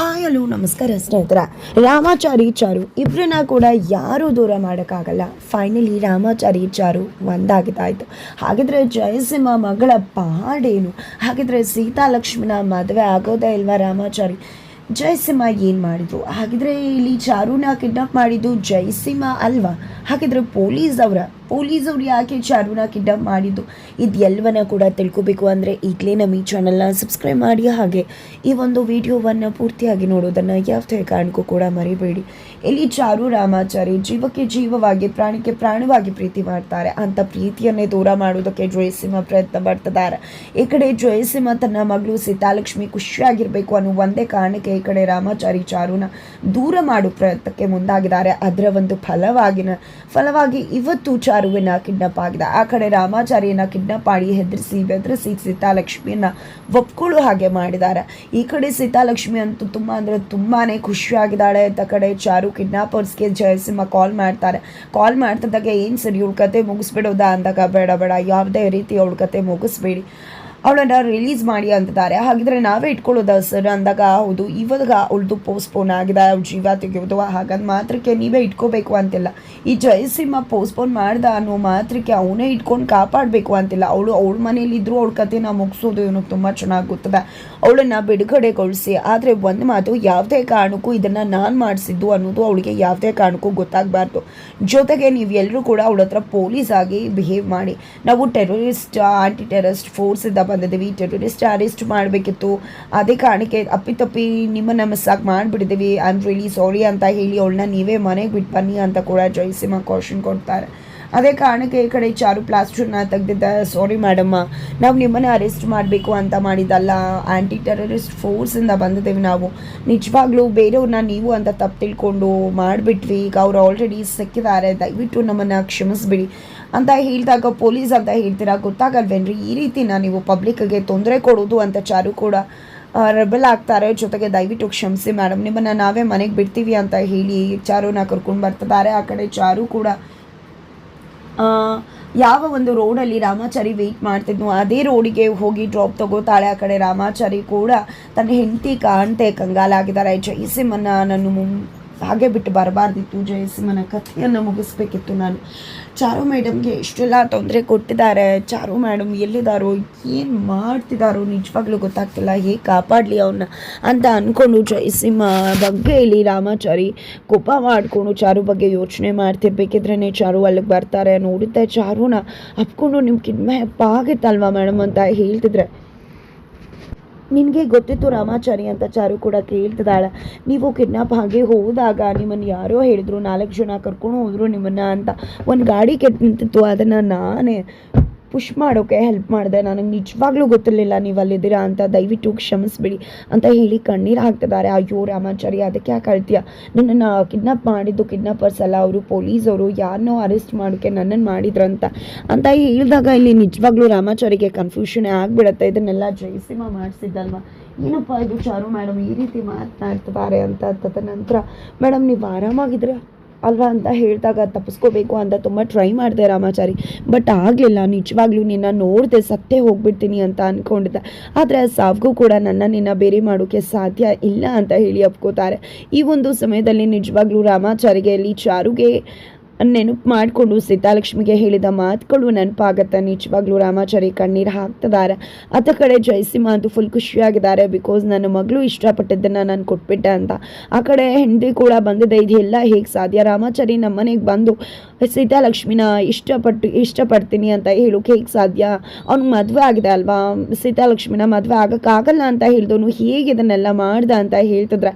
Hi hello ನಮಸ್ಕಾರ ಸ್ನೇಹಿತರ. ರಾಮಾಚಾರಿ ಚಾರು ಇಬ್ಬರನ್ನ ಕೂಡ ಯಾರೂ ದೂರ ಮಾಡೋಕ್ಕಾಗಲ್ಲ. ಫೈನಲಿ ರಾಮಾಚಾರಿ ಚಾರು ಒಂದಾಗಿದ್ದಾಯಿತು. ಹಾಗಿದ್ರೆ ಜಯಸಿಂಹ ಮಗಳ ಪಾಡೇನು ಹಾಗಿದ್ರೆ ಸೀತಾಲಕ್ಷ್ಮಿನ ಮದುವೆ ಆಗೋದೇ ಇಲ್ವಾ ರಾಮಾಚಾರಿ? ಜಯಸಿಂಹ ಏನು ಮಾಡಿದ್ರು ಹಾಗಿದ್ರೆ ಇಲ್ಲಿ ಚಾರುನ ಕಿಡ್ನಾಪ್ ಮಾಡಿದ್ದು ಜಯಸಿಂಹ ಅಲ್ವಾ? ಹಾಗಿದ್ರೆ ಪೊಲೀಸ್ ಅವರ ಪೊಲೀಸ್ ಅವ್ರು ಯಾಕೆ ಚಾರುನ ಕಿಡ್ನಾಪ್ ಮಾಡಿದ್ದು? ಇದೆಲ್ಲವನ್ನ ಕೂಡ ತಿಳ್ಕೋಬೇಕು ಅಂದರೆ ಈಗಲೇ ನಮ್ಮ ಈ ಚಾನಲ್ನ ಸಬ್ಸ್ಕ್ರೈಬ್ ಮಾಡಿ. ಹಾಗೆ ಈ ಒಂದು ವಿಡಿಯೋವನ್ನು ಪೂರ್ತಿಯಾಗಿ ನೋಡೋದನ್ನು ಯಾವುದೇ ಕಾರಣಕ್ಕೂ ಕೂಡ ಮರಿಬೇಡಿ. ಇಲ್ಲಿ ಚಾರು ರಾಮಾಚಾರಿ ಜೀವಕ್ಕೆ ಜೀವವಾಗಿ, ಪ್ರಾಣಿಗೆ ಪ್ರಾಣವಾಗಿ ಪ್ರೀತಿ ಮಾಡ್ತಾರೆ. ಅಂತ ಪ್ರೀತಿಯನ್ನೇ ದೂರ ಮಾಡೋದಕ್ಕೆ ಜಯಸಿಂಹ ಪ್ರಯತ್ನ ಪಡ್ತಿದ್ದಾರೆ ಈ ಕಡೆ ಜಯಸಿಂಹ ತನ್ನ ಮಗಳು ಸೀತಾಲಕ್ಷ್ಮಿ ಖುಷಿಯಾಗಿರಬೇಕು ಅನ್ನೋ ಒಂದೇ ಕಾರಣಕ್ಕೆ ಈ ಕಡೆ ರಾಮಾಚಾರಿ ಚಾರುನ ದೂರ ಮಾಡೋ ಪ್ರಯತ್ನಕ್ಕೆ ಮುಂದಾಗಿದ್ದಾರೆ. ಅದರ ಒಂದು ಫಲವಾಗಿನ ಫಲವಾಗಿ ಇವತ್ತು ಚಾರುವಿನ ಕಿಡ್ನಾಪ್ ಆಗಿದೆ. ಆ ಕಡೆ ರಾಮಾಚಾರಿಯನ್ನ ಕಿಡ್ನಾಪ್ ಮಾಡಿ ಹೆದರಿಸಿ, ಬೆದರಿಸಿ ಸೀತಾಲಕ್ಷ್ಮಿಯನ್ನ ಒಪ್ಕೊಳ್ಳೋ ಹಾಗೆ ಮಾಡಿದ್ದಾರೆ. ಈ ಕಡೆ ಸೀತಾಲಕ್ಷ್ಮಿ ಅಂತೂ ತುಂಬ ಅಂದರೆ ತುಂಬಾನೇ ಖುಷಿಯಾಗಿದ್ದಾಳೆ. ಅಂತ ಕಡೆ ಚಾರು ಕಿಡ್ನಾಪರ್ಸ್ಗೆ ಜಯಸಿಂಹ ಕಾಲ್ ಮಾಡ್ತಾರೆ. ಕಾಲ್ ಮಾಡ್ತಿದ್ದಾಗ ಏನು ಸರಿ ಇವಳ ಕತೆ ಮುಗಿಸ್ಬಿಡೋದಾ ಅಂದಾಗ, ಬೇಡ ಬೇಡ, ಯಾವುದೇ ರೀತಿ ಅವಳ ಕತೆ ಮುಗಿಸ್ಬೇಡಿ. ಅವಳನ್ನ ರಿಲೀಸ್ ಮಾಡಿ ಅಂತಿದ್ದಾರೆ. ಹಾಗಿದ್ರೆ ನಾವೇ ಇಟ್ಕೊಳ್ಳೋದ ಸರ್ ಅಂದಾಗ, ಹೌದು, ಇವಾಗ ಅವಳದು ಪೋಸ್ಟ್ಪೋನ್ ಆಗಿದೆ. ಅವ್ಳ ಜೀವ ತೆಗೆಯೋದು ಹಾಗಂದ್ ಮಾತ್ರಕ್ಕೆ ನೀವೇ ಇಟ್ಕೋಬೇಕು ಅಂತಿಲ್ಲ. ಈ ಜಯಸಿಂಹ ಪೋಸ್ಟ್ಪೋನ್ ಮಾಡ್ದ ಅನ್ನೋ ಮಾತ್ರಕ್ಕೆ ಅವನೇ ಇಟ್ಕೊಂಡು ಕಾಪಾಡಬೇಕು ಅಂತಿಲ್ಲ. ಅವಳು ಅವಳ ಮನೇಲಿ ಇದ್ರೂ ಅವಳ ಕಥೆನ ಮುಗಿಸೋದು ಇವನಿಗೆ ತುಂಬ ಚೆನ್ನಾಗಿ ಗೊತ್ತದೆ ಅವಳನ್ನ ಬಿಡುಗಡೆಗೊಳಿಸಿ. ಆದರೆ ಒಂದು ಮಾತು, ಯಾವುದೇ ಕಾರಣಕ್ಕೂ ಇದನ್ನು ನಾನು ಮಾಡಿಸಿದ್ದು ಅನ್ನೋದು ಅವಳಿಗೆ ಯಾವುದೇ ಕಾರಣಕ್ಕೂ ಗೊತ್ತಾಗಬಾರ್ದು. ಜೊತೆಗೆ ನೀವೆಲ್ಲರೂ ಕೂಡ ಅವಳ ಹತ್ರ ಪೊಲೀಸ್ ಆಗಿ ಬಿಹೇವ್ ಮಾಡಿ. ನಾವು ಟೆರರಿಸ್ಟ್ ಆಂಟಿ ಟೆರರಿಸ್ಟ್ ಫೋರ್ಸಿಂದ ಬಂದಿದ್ದೀವಿ. ಟೆರರಿಸ್ಟ್ ಅರೆಸ್ಟ್ ಮಾಡಬೇಕಿತ್ತು. ಅದೇ ಕಾರಣಕ್ಕೆ ಅಪ್ಪಿತಪ್ಪಿ ನಿಮ್ಮನ್ನು ಮಿಸ್ ಆಗಿ ಮಾಡಿಬಿಟ್ಟಿದ್ದೀವಿ. ಐ ಆಮ್ ರಿಯಲಿ ಸಾರಿ ಅಂತ ಹೇಳಿ ಅವಳನ್ನ ನೀವೇ ಮನೆಗೆ ಬಿಟ್ಟು ಬನ್ನಿ ಅಂತ ಕೂಡ ಜಯಸಿಂಹ ಕಾಷನ್ ಕೊಡ್ತಾರೆ ಅದೇ ಕಾರಣಕ್ಕೆ ಈ ಕಡೆ ಚಾರು ಪ್ಲಾಸ್ಟರ್ನ ತೆಗೆದಿದ್ದ ಸಾರಿ ಮೇಡಮ್ಮ ನಾವು ನಿಮ್ಮನ್ನು ಅರೆಸ್ಟ್ ಮಾಡಬೇಕು ಅಂತ ಮಾಡಿದ್ದಲ್ಲ. ಆ್ಯಂಟಿ ಟೆರರಿಸ್ಟ್ ಫೋರ್ಸಿಂದ ಬಂದಿದ್ದೇವೆ ನಾವು. ನಿಜವಾಗ್ಲೂ ಬೇರೆಯವ್ರನ್ನ ನೀವು ಅಂತ ತಪ್ಪು ತಿಳ್ಕೊಂಡು ಮಾಡಿಬಿಟ್ವಿ. ಈಗ ಅವ್ರು ಆಲ್ರೆಡಿ ಸಿಕ್ಕಿದ್ದಾರೆ. ದಯವಿಟ್ಟು ನಮ್ಮನ್ನು ಕ್ಷಮಿಸ್ಬಿಡಿ. ಅಂತ ಹೇಳಿದಾಗ ಪೊಲೀಸ್ ಅಂತ ಹೇಳ್ತೀರಾ ಗೊತ್ತಾಗಲ್ವೇನ್ರಿ? ಈ ರೀತಿನ ನೀವು ಪಬ್ಲಿಕ್ಗೆ ತೊಂದರೆ ಕೊಡೋದು ಅಂತ ಚಾರು ಕೂಡ ರೆಬಲ್ ಆಗ್ತಾರೆ. ಜೊತೆಗೆ ದಯವಿಟ್ಟು ಕ್ಷಮಿಸಿ ಮೇಡಮ್. ನಿಮ್ಮನ್ನು ನಾವೇ ಮನೆಗೆ ಬಿಡ್ತೀವಿ ಅಂತ ಹೇಳಿ ಚಾರುನ ಕರ್ಕೊಂಡು ಬರ್ತಿದ್ದಾರೆ. ಆ ಕಡೆ ಚಾರು ಕೂಡ ಯಾವ ಒಂದು ರೋಡಲ್ಲಿ ರಾಮಾಚಾರಿ ವೆಯ್ಟ್ ಮಾಡ್ತಿದ್ನು ಅದೇ ರೋಡಿಗೆ ಹೋಗಿ ಡ್ರಾಪ್ ತಗೋತಾಳೆ. ಆ ಕಡೆ ರಾಮಾಚಾರಿ ಕೂಡ ತನ್ನ ಹೆಂಡತಿ ಕಾಣ್ತೆ, ಕಂಗಾಲಾಗಿದ್ದಾರೆ. ಸಿಮ್ಮನ್ನ ನಾನು ಮುಂ- ಹಾಗೆ ಬಿಟ್ಟು ಬರಬಾರ್ದಿತ್ತು. ಜಯಸಿಂಹನ ಕಥೆಯನ್ನು ಮುಗಿಸ್ಬೇಕಿತ್ತು ನಾನು. ಚಾರು ಮೇಡಮ್ಗೆ ಎಷ್ಟೆಲ್ಲ ತೊಂದರೆ ಕೊಟ್ಟಿದ್ದಾರೆ. ಚಾರು ಮೇಡಮ್ ಎಲ್ಲಿದ್ದಾರೋ ಏನು ಮಾಡ್ತಿದ್ದಾರೋ ನಿಜವಾಗ್ಲೂ ಗೊತ್ತಾಗ್ತಿಲ್ಲ. ಹೇಗೆ ಕಾಪಾಡಲಿ ಅವನ್ನ ಅಂತ ಅಂದ್ಕೊಂಡು ಜಯಸಿಂಹ ಬಗ್ಗೆ ಇಲ್ಲಿ ರಾಮಾಚಾರಿ ಕೋಪ ಮಾಡಿಕೊಂಡು ಚಾರು ಬಗ್ಗೆ ಯೋಚನೆ ಮಾಡ್ತಿರ್ಬೇಕಿದ್ರೇ ಚಾರು ಅಲ್ಲಿಗೆ ಬರ್ತಾರೆ ನೋಡುತ್ತೆ ಚಾರುನ ಅಪ್ಕೊಂಡು ನಿಮಗೆ ಕಿಡ್ಮೆ ಆಗಿತ್ತಲ್ವಾ ಮೇಡಮ್ ಅಂತ ಹೇಳ್ತಿದ್ರೆ? ನಿನಗೆ ಗೊತ್ತಿತ್ತು ರಾಮಾಚಾರಿ ಅಂತ ಚಾರು ಕೂಡ ಕೇಳ್ತಿದ್ದಾಳೆ. ನೀವು ಕಿಡ್ನಾಪ್ ಹಾಗೆ ಹೋದಾಗ ನಿಮ್ಮನ್ನು ಯಾರೋ ಹೇಳಿದ್ರು, ನಾಲ್ಕು ಜನ ಕರ್ಕೊಂಡು ಹೋದರು ನಿಮ್ಮನ್ನು ಅಂತ. ಒಂದು ಗಾಡಿ ಕೆಟ್ಟು ನಿಂತಿತ್ತು ಅದನ್ನು ನಾನೇ ಪುಷ್ ಮಾಡೋಕ್ಕೆ ಹೆಲ್ಪ್ ಮಾಡಿದೆ. ನನಗೆ ನಿಜವಾಗ್ಲೂ ಗೊತ್ತಿರಲಿಲ್ಲ ನೀವು ಅಲ್ಲಿದ್ದೀರಾ ಅಂತ. ದಯವಿಟ್ಟು ಕ್ಷಮಿಸ್ಬಿಡಿ ಅಂತ ಹೇಳಿ ಕಣ್ಣೀರು ಹಾಕ್ತಿದ್ದಾರೆ. ಅಯ್ಯೋ ರಾಮಾಚಾರಿ, ಅದಕ್ಕೆ ಯಾಕೆ ಅಳ್ತೀಯ? ನನ್ನನ್ನು ಕಿಡ್ನಾಪ್ ಮಾಡಿದ್ದು ಕಿಡ್ನಾಪರ್ಸ್ ಅಲ್ಲ. ಅವರು ಪೊಲೀಸವರು ಯಾರನ್ನೋ ಅರೆಸ್ಟ್ ಮಾಡೋಕ್ಕೆ ನನ್ನನ್ನು ಮಾಡಿದ್ರು ಅಂತ ಅಂತ ಹೇಳಿದಾಗ ಇಲ್ಲಿ ನಿಜವಾಗ್ಲೂ ರಾಮಾಚಾರಿಗೆ ಕನ್ಫ್ಯೂಷನ್ ಆಗಿಬಿಡುತ್ತೆ. ಇದನ್ನೆಲ್ಲ ಜಯಸಿಂಹ ಮಾಡಿಸಿದ್ದಲ್ವ? ಏನಪ್ಪ ಇದು ಚಾರು ಮೇಡಮ್ ಈ ರೀತಿ ಮಾತನಾಡ್ತಿದ್ದಾರೆ ಅಂತ ತದನಂತರ ಮೇಡಮ್ ನೀವು ಆರಾಮಾಗಿದ್ರೆ ಅಲ್ವಾ ಅಂತ ಹೇಳಿದಾಗ ತಪ್ಪಿಸ್ಕೋಬೇಕು ಅಂತ ತುಂಬ ಟ್ರೈ ಮಾಡಿದೆ ರಾಮಾಚಾರಿ. ಬಟ್ ಆಗಲಿಲ್ಲ, ನಿಜವಾಗ್ಲೂ ನಿನ್ನ ನೋಡಿದೆ ಸತ್ತೇ ಹೋಗ್ಬಿಡ್ತೀನಿ ಅಂತ ಅಂದ್ಕೊಂಡಿದ್ದೆ ಆದರೆ ಸಾವ್ಗೂ ಕೂಡ ನನ್ನ ನಿನ್ನ ಬೇರೆ ಮಾಡೋಕ್ಕೆ ಸಾಧ್ಯ ಇಲ್ಲ ಅಂತ ಹೇಳಿ ಅಪ್ಕೋತಾರೆ. ಈ ಒಂದು ಸಮಯದಲ್ಲಿ ನಿಜವಾಗ್ಲೂ ರಾಮಾಚಾರಿಗೆ ಇಲ್ಲಿ ಚಾರುಗೆ ನೆನಪು ಮಾಡಿಕೊಂಡು ಸೀತಾಲಕ್ಷ್ಮಿಗೆ ಹೇಳಿದ ಮಾತುಗಳು ನೆನಪಾಗತ್ತೆ? ನಿಜವಾಗ್ಲೂ ರಾಮಾಚಾರಿ ಕಣ್ಣೀರು ಹಾಕ್ತಿದ್ದಾರೆ ಆತ ಕಡೆ ಜಯಸಿಂಹ ಅಂತೂ ಫುಲ್ ಖುಷಿಯಾಗಿದ್ದಾರೆ. ಬಿಕಾಸ್ ನನ್ನ ಮಗಳು ಇಷ್ಟಪಟ್ಟಿದ್ದನ್ನು ನಾನು ಕೊಟ್ಬಿಟ್ಟೆ ಅಂತ. ಆ ಕಡೆ ಹೆಂಡತಿ ಕೂಡ ಬಂದಿದೆ. ಇದೆಲ್ಲ ಹೇಗೆ ಸಾಧ್ಯ? ರಾಮಾಚಾರಿ ನಮ್ಮ ಮನೆಗೆ ಬಂದು, ಸೀತಾಲಕ್ಷ್ಮಿನ ಇಷ್ಟಪಟ್ಟು, ಇಷ್ಟಪಡ್ತೀನಿ ಅಂತ ಹೇಳೋಕೆ ಹೇಗೆ ಸಾಧ್ಯ? ಅವ್ನಿಗೆ ಮದುವೆ ಆಗಿದೆ ಅಲ್ವಾ? ಸೀತಾಲಕ್ಷ್ಮಿನ ಮದುವೆ ಆಗೋಕ್ಕಾಗಲ್ಲ ಅಂತ ಹೇಳಿದವನು ಹೇಗೆ ಇದನ್ನೆಲ್ಲ ಮಾಡ್ದ ಅಂತ ಹೇಳ್ತಿದ್ರೆ,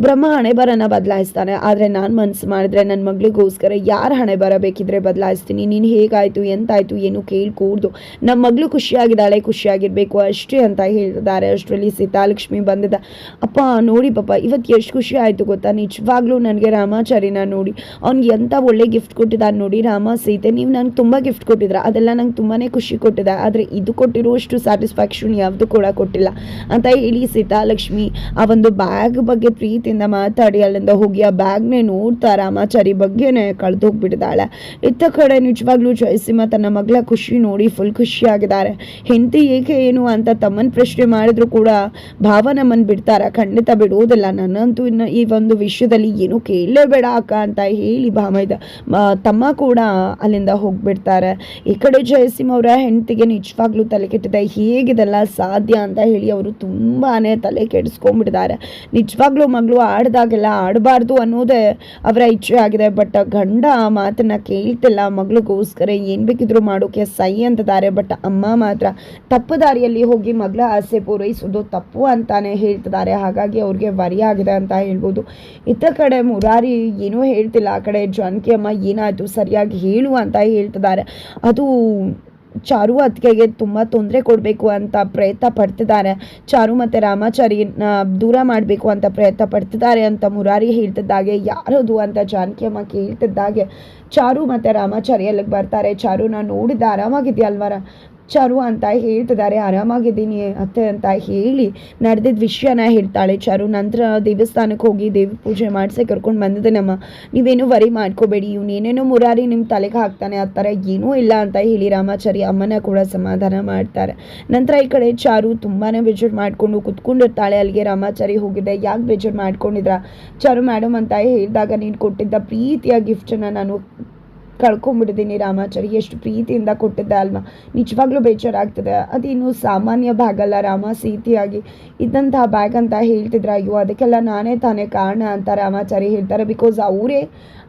ಬ್ರಹ್ಮ ಹಣೆ ಬರನ ಬದಲಾಯಿಸ್ತಾನೆ. ಆದರೆ ನಾನು ಮನಸ್ಸು ಮಾಡಿದ್ರೆ ನನ್ನ ಮಗಳಿಗೋಸ್ಕರ ಯಾರು ಹಣೆ ಬರಬೇಕಿದ್ರೆ ಬದಲಾಯಿಸ್ತೀನಿ, ನೀನು ಹೇಗಾಯಿತು, ಎಂತಾಯಿತು, ಏನು ಕೇಳ್ಕೂಡ್ದು. ನಮ್ಮ ಮಗಳು ಖುಷಿಯಾಗಿದ್ದಾಳೆ, ಖುಷಿಯಾಗಿರಬೇಕು ಅಷ್ಟೇ ಅಂತ ಹೇಳಿದ್ದಾರೆ ಅಷ್ಟರಲ್ಲಿ ಸೀತಾಲಕ್ಷ್ಮಿ ಬಂದಿದ್ದ, ಅಪ್ಪ, ನೋಡಿ ಪಾಪ, ಇವತ್ತು ಎಷ್ಟು ಖುಷಿ ಆಯಿತು ಗೊತ್ತಾ? ನಿಜವಾಗ್ಲೂ ನನಗೆ ರಾಮಾಚಾರಿನ ನೋಡಿ. ಅವ್ನಿಗೆ ಎಂಥ ಒಳ್ಳೆ ಗಿಫ್ಟ್ ಕೊಟ್ಟಿದ್ದಾನೆ ನೋಡಿ, ರಾಮ, ಸೀತೆ, ನೀವು ನಂಗೆ ತುಂಬ ಗಿಫ್ಟ್ ಕೊಟ್ಟಿದ್ರ ಅದೆಲ್ಲ ನಂಗೆ ತುಂಬಾ ಖುಷಿ ಕೊಟ್ಟಿದೆ. ಆದರೆ ಇದು ಕೊಟ್ಟಿರುವಷ್ಟು ಸ್ಯಾಟಿಸ್ಫ್ಯಾಕ್ಷನ್ ಯಾವುದು ಕೂಡ ಕೊಟ್ಟಿಲ್ಲ. ಅಂತ ಹೇಳಿ ಸೀತಾಲಕ್ಷ್ಮಿ ಆ ಒಂದು ಬ್ಯಾಗ್ ಬಗ್ಗೆ ಪ್ರೀತಿಯಿಂದ ಮಾತಾಡಿ, ಅಲ್ಲಿಂದ ಹೋಗಿ ಆ ಬ್ಯಾಗ್ನೇ ನೋಡ್ತಾ ರಾಮಾಚಾರಿ ಬಗ್ಗೆನೇ ಕಳೆದು ಹೋಗ್ಬಿಟ್ಟಿದ್ದಾಳೆ. ಇತ್ತ ಕಡೆ ನಿಜವಾಗ್ಲೂ ಜಯಸಿಂಹ ತನ್ನ ಮಗಳ ಖುಷಿ ನೋಡಿ ಫುಲ್ ಖುಷಿಯಾಗಿದ್ದಾರೆ. ಹೆಂಡತಿ ಏಕೆ ಏನು ಅಂತ ತಮ್ಮನ ಪ್ರಶ್ನೆ ಮಾಡಿದ್ರು ಕೂಡ ಭಾವ ನಮ್ಮನ್ನು ಬಿಡ್ತಾರೆ. ಖಂಡಿತ ಬಿಡುವುದಿಲ್ಲ. ನನ್ನಂತೂ ಇನ್ನು ಈ ಒಂದು ವಿಷಯದಲ್ಲಿ ಏನು ಕೇಳಲೇಬೇಡ ಅಕ್ಕ ಅಂತ ಹೇಳಿ ಭಾವ ಮ- ತಮ್ಮ ಕೂಡ ಅಲ್ಲಿಂದ ಹೋಗ್ಬಿಡ್ತಾರೆ. ಈ ಕಡೆ ಜಯಸಿಂಹ ಅವರ ಹೆಂಡತಿಗೆ ನಿಜವಾಗ್ಲೂ ತಲೆ ಕೆಟ್ಟಿದೆ. ಹೇಗಿದೆಲ್ಲ ಸಾಧ್ಯ ಅಂತ ಹೇಳಿ ಅವರು ತುಂಬಾನೇ ತಲೆ ಕೆಡಿಸ್ಕೊಂಡ್ಬಿಟ್ಟಿದ್ದಾರೆ. ನಿಜವಾಗ್ಲೂ ಮಗಳು ಆಡ್ದಾಗೆಲ್ಲ ಆಡಬಾರ್ದು ಅನ್ನೋದೇ ಅವರ ಇಚ್ಛೆ ಆಗಿದೆ ಬಟ್ ಗಂಡ ಮಾತನ್ನ ಕೇಳ್ತಿಲ್ಲ. ಮಗಳಿಗೋಸ್ಕರ ಏನು ಬೇಕಿದ್ರು ಮಾಡೋಕೆ ಸೈ ಅಂತಿದ್ದಾರೆ ಬಟ್ ಅಮ್ಮ ಮಾತ್ರ ತಪ್ಪು ದಾರಿಯಲ್ಲಿ ಹೋಗಿ ಮಗಳ ಆಸೆ ಪೂರೈಸೋದು ತಪ್ಪು ಅಂತಾನೆ ಹೇಳ್ತಿದ್ದಾರೆ. ಹಾಗಾಗಿ ಅವ್ರಿಗೆ ವರಿ ಆಗಿದೆ ಅಂತ ಹೇಳ್ಬೋದು. ಇತ್ತ ಕಡೆ ಮುರಾರಿ ಏನೂ ಹೇಳ್ತಿಲ್ಲ. ಆ ಕಡೆ ಜಾನಕಿ ಅಮ್ಮ ಏನಾಯ್ತು? ಸರಿಯಾಗಿ ಹೇಳು ಅಂತ ಹೇಳ್ತಿದ್ದಾರೆ. ಅದು ಚಾರು ಅತ್ತಿಗೆಗೆ ತುಂಬ ತೊಂದರೆ ಕೊಡಬೇಕು ಅಂತ ಪ್ರಯತ್ನ ಪಡ್ತಿದ್ದಾರೆ. ಚಾರು ಮತ್ತು ರಾಮಾಚಾರಿನ ದೂರ ಮಾಡಬೇಕು ಅಂತ ಪ್ರಯತ್ನ ಪಡ್ತಿದ್ದಾರೆ ಅಂತ ಮುರಾರಿ ಹೇಳ್ತಿದ್ದಾಗೆ, ಯಾರದು ಅಂತ ಜಾನಕಿ ಅಮ್ಮ ಕೇಳ್ತಿದ್ದಾಗೆ. ಚಾರು ಮತ್ತು ರಾಮಾಚಾರಿ ಅಲ್ಲಿಗೆ ಬರ್ತಾರೆ. ಚಾರುನ ಆರಾಮಾಗಿದ್ದೆ ಅಲ್ವಾರ? ಚಾರು ಅಂತ ಹೇಳ್ತಿದ್ದಾರೆ. ಆರಾಮಾಗಿದ್ದೀನಿ ಅತ್ತೆ ಅಂತ ಹೇಳಿ ನಡೆದಿದ್ದ ವಿಷಯನ ಹೇಳ್ತಾಳೆ ಚಾರು. ನಂತರ ದೇವಸ್ಥಾನಕ್ಕೆ ಹೋಗಿ ದೇವಿ ಪೂಜೆ ಮಾಡಿಸಿ ಕರ್ಕೊಂಡು ಬಂದಿದ್ದೇನಮ್ಮ ನೀವೇನು ವರಿ ಮಾಡ್ಕೋಬೇಡಿ. ಇವನೇನೇನೋ ಮುರಾರಿ ನಿಮ್ಮ ತಲೆಗೆ ಹಾಕ್ತಾನೆ. ಆ ಥರ ಏನೂ ಇಲ್ಲ ಅಂತ ಹೇಳಿ ರಾಮಾಚಾರಿ ಅಮ್ಮನ ಕೂಡ ಸಮಾಧಾನ ಮಾಡ್ತಾರೆ. ನಂತರ ಈ ಕಡೆ ಚಾರು ತುಂಬಾ ಬೇಜಾರು ಮಾಡಿಕೊಂಡು ಕುತ್ಕೊಂಡಿರ್ತಾಳೆ. ಅಲ್ಲಿಗೆ ರಾಮಾಚಾರಿ ಹೋಗಿದೆ. ಯಾಕೆ ಬೇಜಾರು ಮಾಡ್ಕೊಂಡಿದ್ರ? ಚಾರು ಮೇಡಮ್ ಅಂತ ಹೇಳಿದಾಗ ನೀನು ಕೊಟ್ಟಿದ್ದ ಪ್ರೀತಿಯ ಗಿಫ್ಟನ್ನು ನಾನು ಕಳ್ಕೊಂಡ್ಬಿಟ್ಟಿದ್ದೀನಿ ರಾಮಾಚಾರಿ. ಎಷ್ಟು ಪ್ರೀತಿಯಿಂದ ಕೊಟ್ಟಿದ್ದೆ ಅಲ್ವಾ? ನಿಜವಾಗ್ಲೂ ಬೇಜಾರಾಗ್ತದೆ. ಅದೇನು ಸಾಮಾನ್ಯ ಬ್ಯಾಗ್ ಅಲ್ಲ ರಾಮ ಸೀತಿಯಾಗಿ ಇದ್ದಂತಹ ಬ್ಯಾಗ್ ಅಂತ ಹೇಳ್ತಿದ್ರು, ಅಯ್ಯೋ, ಅದಕ್ಕೆಲ್ಲ ನಾನೇ ತಾನೇ ಕಾರಣ ಅಂತ ರಾಮಾಚಾರಿ ಹೇಳ್ತಾರೆ. ಬಿಕಾಸ್ ಅವರೇ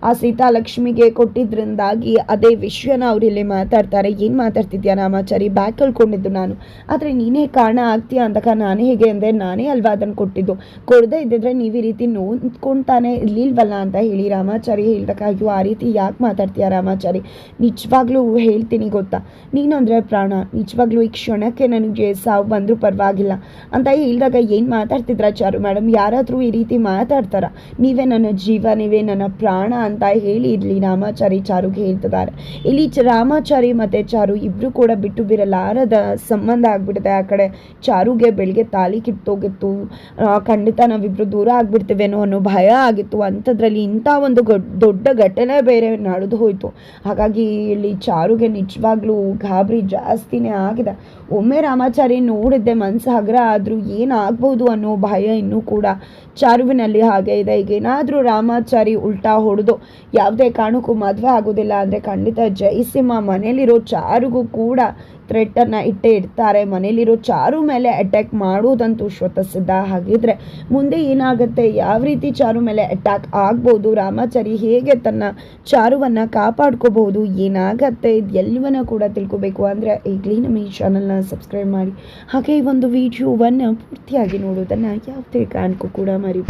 ಆ ಸೀತಾ ಲಕ್ಷ್ಮಿಗೆ ಕೊಟ್ಟಿದ್ರಿಂದಾಗಿ ಅದೇ ವಿಷಯನ ಅವ್ರು ಇಲ್ಲಿ ಮಾತಾಡ್ತಾರೆ. ಏನು ಮಾತಾಡ್ತಿದ್ಯಾ ರಾಮಾಚಾರಿ? ಬ್ಯಾಗ್ ಕಳ್ಕೊಂಡಿದ್ದು ನಾನು. ಆದರೆ ನೀನೇ ಕಾರಣ ಆಗ್ತೀಯಾ ಅಂತಕ ನಾನೇ ಹೇಗೆ ಅಂದರೆ ನಾನೇ ಅಲ್ವಾ ಅದನ್ನು ಕೊಟ್ಟಿದ್ದು? ಕೊಡದೇ ಇದ್ದಿದ್ರೆ ನೀವು ಈ ರೀತಿ ನೋಂದ್ಕೊಂತಾನೆ ಇರ್ಲಿಲ್ವಲ್ಲ ಅಂತ ಹೇಳಿ ರಾಮಾಚಾರಿ ಅಯ್ಯೋ, ಆ ರೀತಿ ಯಾಕೆ ಮಾತಾಡ್ತೀಯ ರಾಮಾಚಾರಿ ನಿಜವಾಗ್ಲೂ ಹೇಳ್ತೀನಿ ಗೊತ್ತಾ? ನೀನು ಅಂದರೆ ಪ್ರಾಣ, ನಿಜವಾಗ್ಲೂ ಈ ಕ್ಷಣಕ್ಕೆ ನನಗೆ ಸಾವು ಬಂದರೂ ಪರವಾಗಿಲ್ಲ. ಅಂತ ಹೇಳಿದಾಗ ಏನು ಮಾತಾಡ್ತಿದ್ರ ಚಾರು ಮೇಡಮ್ ಯಾರಾದರೂ ಈ ರೀತಿ ಮಾತಾಡ್ತಾರ? ನೀವೇ ನನ್ನ ಜೀವ, ನೀವೇ ನನ್ನ ಪ್ರಾಣ ಅಂತ ಹೇಳಿ ಇಲ್ಲಿ ರಾಮಾಚಾರಿ ಚಾರುಗೆ ಹೇಳ್ತಿದ್ದಾರೆ. ಇಲ್ಲಿ ರಾಮಾಚಾರಿ ಮತ್ತು ಚಾರು ಇಬ್ಬರು ಕೂಡ ಬಿಟ್ಟು ಬಿರಲಾರದ ಸಂಬಂಧ ಆಗ್ಬಿಟ್ಟಿದೆ. ಆ ಕಡೆ ಚಾರುಗೆ ಬೆಳಗ್ಗೆ ತಾಲಿ ಕಿತ್ತೋಗಿತ್ತು ಖಂಡಿತ ನಾವಿಬ್ರು ದೂರ ಆಗ್ಬಿಡ್ತೀವೇನೋ ಅನ್ನೋ ಭಯ ಆಗಿತ್ತು. ಅಂಥದ್ರಲ್ಲಿ ಇಂಥ ಒಂದು ದೊಡ್ಡ ಘಟನೆ ಬೇರೆ ನಡೆದು ಹೋಯಿತು. ಹಾಗಾಗಿ ಇಲ್ಲಿ ಚಾರುಗೆ ನಿಜವಾಗ್ಲೂ ಗಾಬರಿ ಜಾಸ್ತಿನೇ ಆಗಿದೆ. ಒಮ್ಮೆ ರಾಮಾಚಾರಿ ನೋಡಿದ್ದೆ ಮನಸ್ಸು ಹಗ್ರ ಆದರೂ ಏನಾಗ್ಬೋದು ಅನ್ನೋ ಭಯ ಇನ್ನೂ ಕೂಡ ಚಾರುವಿನಲ್ಲಿ ಹಾಗೆ ಇದೆ. ಈಗ ಏನಾದರೂ ರಾಮಾಚಾರಿ ಉಲ್ಟಾ ಹೊಡೆದು ಯಾವುದೇ ಕಾರಣಕ್ಕೂ ಮದುವೆ ಆಗೋದಿಲ್ಲ ಅಂದರೆ ಖಂಡಿತ ಜಯಸಿಂಹ ಮನೇಲಿರೋ ಚಾರುಗೂ ಕೂಡ ಥ್ರೆಟನ್ನು ಇಟ್ಟೇ ಇಡ್ತಾರೆ. ಮನೇಲಿರೋ ಚಾರು ಮೇಲೆ ಅಟ್ಯಾಕ್ ಮಾಡೋದಂತೂ ಶ್ವತಸಿದ್ಧ ಹಾಗಿದ್ರೆ ಮುಂದೆ ಏನಾಗುತ್ತೆ? ಯಾವ ರೀತಿ ಚಾರು ಮೇಲೆ ಅಟ್ಯಾಕ್ ಆಗ್ಬೋದು? ರಾಮಾಚಾರಿ ಹೇಗೆ ತನ್ನ ಚಾರುವನ್ನು ಕಾಪಾಡ್ಕೋಬಹುದು. ಏನಾಗತ್ತೆ ಇದೆಲ್ಲವನ್ನ ಕೂಡ ತಿಳ್ಕೊಬೇಕು ಅಂದರೆ ಈಗಲೇ ನಮ್ಮ ಈ ಚಾನಲ್ನ ಸಬ್ಸ್ಕ್ರೈಬ್ ಮಾಡಿ. ಹಾಗೆ ಈ ಒಂದು ವಿಡಿಯೋವನ್ನು ಪೂರ್ತಿಯಾಗಿ ನೋಡೋದನ್ನು ಯಾವುದೇ ಕಾರಣಕ್ಕೂ ಕೂಡ ಮರಿ